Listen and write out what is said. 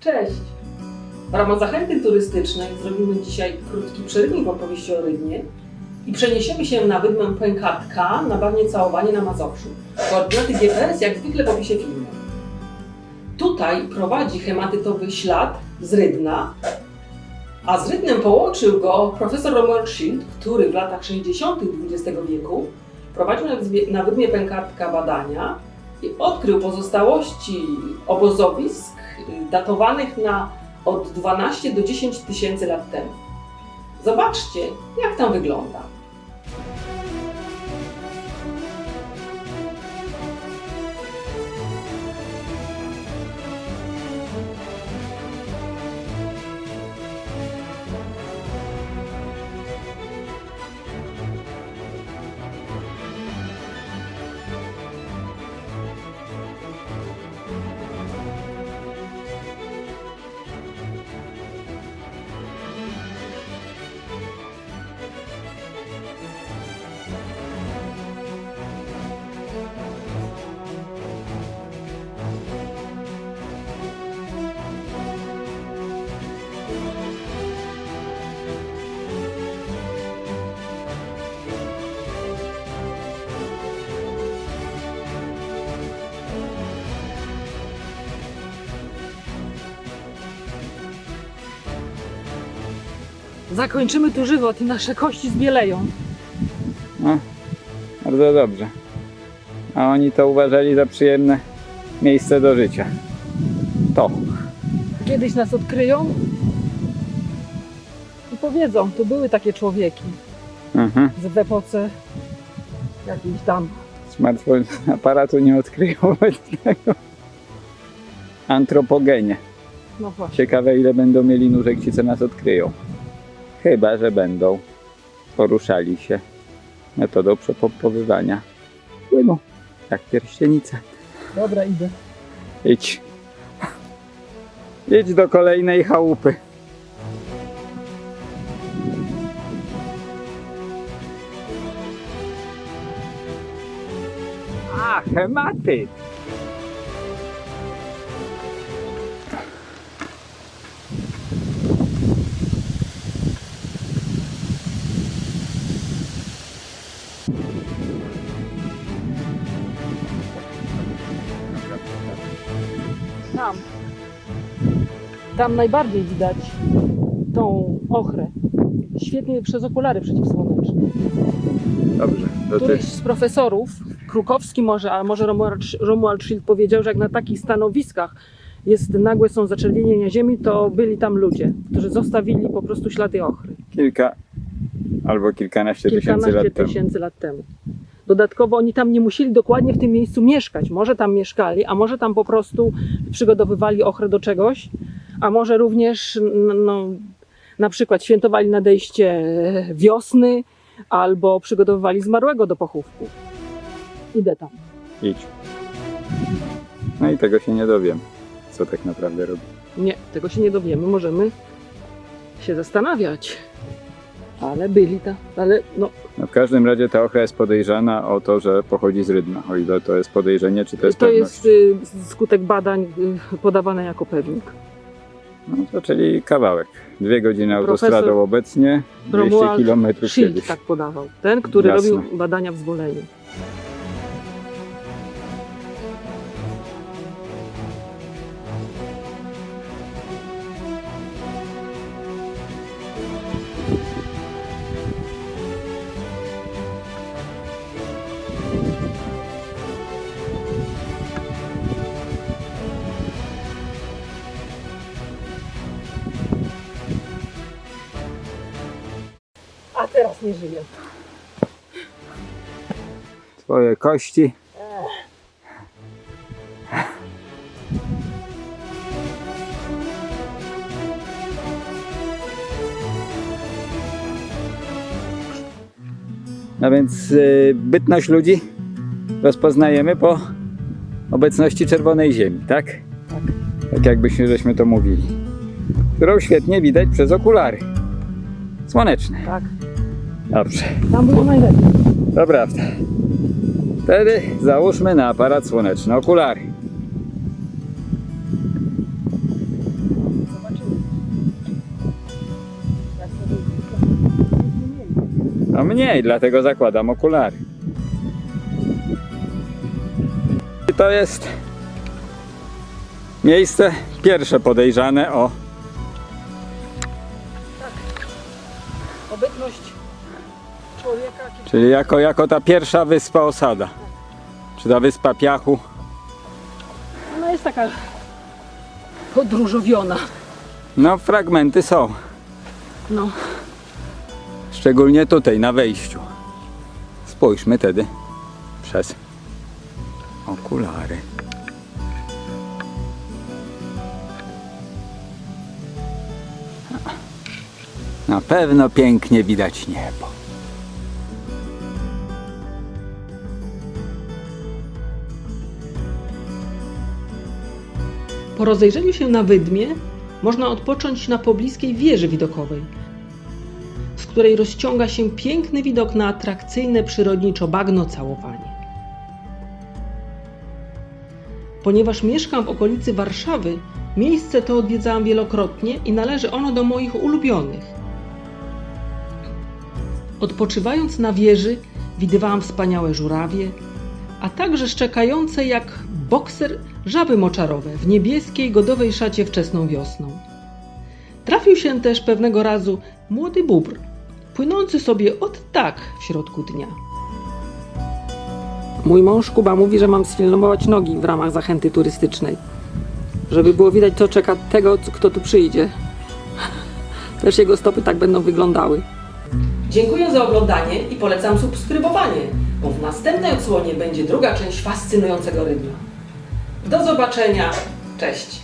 Cześć! W ramach zachęty turystycznej zrobimy dzisiaj krótki przerywnik w opowieści o Rydnie i przeniesiemy się na wydmę Pękatka na bagnie Całowanie na Mazowszu. Koordynaty GPS jak zwykle w opisie filmu. Tutaj prowadzi hematytowy ślad z Rydna, a z Rydnem połączył go profesor Romuald Schild, który w latach 60. XX wieku prowadził na wydmie Pękatka badania i odkrył pozostałości obozowisk datowanych na od 12 do 10 tysięcy lat temu. Zobaczcie, jak tam wygląda. Zakończymy tu żywot i nasze kości zbieleją. No, bardzo dobrze. A oni to uważali za przyjemne miejsce do życia. To. Kiedyś nas odkryją i powiedzą, to były takie człowieki Mhm. z w epoce jakiejś tam. Smartfon aparatu nie odkryją tego. Antropogenie. No. Ciekawe ile będą mieli nóżek ci, co nas odkryją. Chyba, że będą poruszali się metodą przepompowywania płynu. Jak pierścienice. Dobra, idę. Idź. Idź do kolejnej chałupy. A, hematy. Tam. Tam najbardziej widać tą ochrę. Świetnie przez okulary przeciwsłoneczne. Dobrze, to ty. Któryś z profesorów, Krukowski może, a może Romuald, Romuald Schild powiedział, że jak na takich stanowiskach jest nagłe są zaczerwienienia ziemi, to byli tam ludzie, którzy zostawili po prostu ślady ochry. Kilka albo kilkanaście tysięcy Kilkanaście lat temu. tysięcy lat temu. Dodatkowo oni tam nie musieli dokładnie w tym miejscu mieszkać. Może tam mieszkali, a może tam po prostu przygotowywali ochrę do czegoś, a może również no, na przykład świętowali nadejście wiosny albo przygotowywali zmarłego do pochówku. Idę tam. Idź. No i tego się nie dowiem, co tak naprawdę robi. Nie, tego się nie dowiemy. Możemy się zastanawiać. Ale byli tam, ale no, No w każdym razie ta ochra jest podejrzana o to, że pochodzi z Rydna. O ile to jest podejrzenie, czy to jest to pewność. jest y, skutek badań y, podawane jako pewnik. No to czyli kawałek. Dwie godziny Profesor autostradą obecnie, 200 Romuald kilometrów Schild kiedyś. tak podawał. Ten, który Jasne. robił badania w zwoleniu. A teraz nie żyję. Twoje kości. No więc y, bytność ludzi rozpoznajemy po obecności czerwonej ziemi, tak? Tak. Tak jakbyśmy żeśmy to mówili. Którą świetnie widać przez okulary. Słoneczne. Tak. Dobrze. Tam było najlepiej. To prawda. Wtedy załóżmy na aparat słoneczny okulary. No mniej, dlatego zakładam okulary. To jest miejsce pierwsze podejrzane o Obecność człowieka, Czyli jako, jako ta pierwsza wyspa osada. Czy ta wyspa piachu? ona jest taka podróżowiona. No, fragmenty są. No, Szczególnie tutaj, na wejściu. Spójrzmy tedy przez okulary. Na pewno pięknie widać niebo. Po rozejrzeniu się na wydmie można odpocząć na pobliskiej wieży widokowej, z której rozciąga się piękny widok na atrakcyjne przyrodniczo bagno całowanie. Ponieważ mieszkam w okolicy Warszawy, miejsce to odwiedzałam wielokrotnie i należy ono do moich ulubionych. Odpoczywając na wieży, widywałam wspaniałe żurawie, a także szczekające jak bokser żaby moczarowe w niebieskiej, godowej szacie wczesną wiosną. Trafił się też pewnego razu młody bóbr, płynący sobie od tak w środku dnia. Mój mąż Kuba mówi, że mam sfilmować nogi w ramach zachęty turystycznej, żeby było widać, co czeka tego, kto tu przyjdzie. Też jego stopy tak będą wyglądały. Dziękuję za oglądanie i polecam subskrybowanie, bo w następnej odsłonie będzie druga część fascynującego rydla. Do zobaczenia. Cześć.